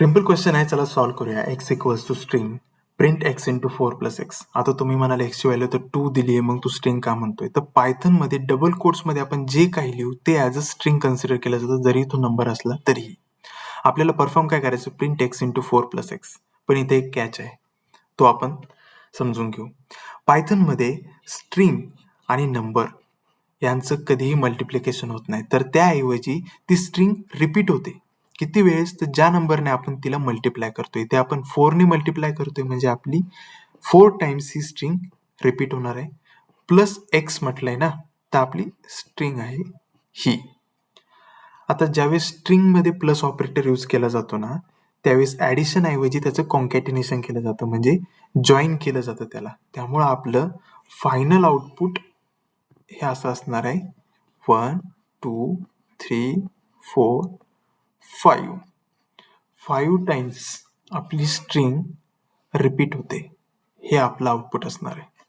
Simple question आहे चला solve करूया. X equals to string print x into four plus x आता तुम्ही म्हणाल एक्सची व्हॅल्यू तर टू दिली आहे मग तू स्ट्रिंग का म्हणतोय? तर पायथनमध्ये डबलमध्ये आपण जे काही लिहू ते ॲज अ स्ट्रिंग कन्सिडर केलं जातं जरी तो नंबर असला तरीही. आपल्याला परफॉर्म काय करायचं? Print x into four plus x पण इथे एक कॅच आहे. तो आपण समजून घेऊ. पायथनमध्ये स्ट्रिंग आणि नंबर यांचं कधीही मल्टिप्लिकेशन होत नाही. तर त्याऐवजी ती स्ट्रिंग रिपीट होते. किती वेळेस तर ज्या नंबरने आपण तिला मल्टिप्लाय करतोय ते आपण फोरने मल्टिप्लाय करतोय म्हणजे आपली फोर टाइम्स ही स्ट्रिंग रिपीट होणार आहे. प्लस एक्स म्हटलंय ना तर आपली स्ट्रिंग आहे ही. आता ज्यावेळेस स्ट्रिंगमध्ये प्लस ऑपरेटर यूज केला जातो ना त्यावेळेस ॲडिशन ऐवजी त्याचं कॉन्कॅटिनेशन केलं जातं म्हणजे जॉईन केलं जातं त्याला. त्यामुळं आपलं फायनल आउटपुट हे असं असणार आहे. One two three four five. Five times आपली स्ट्रिंग रिपीट होते. हे आपलं आउटपुट असणार आहे.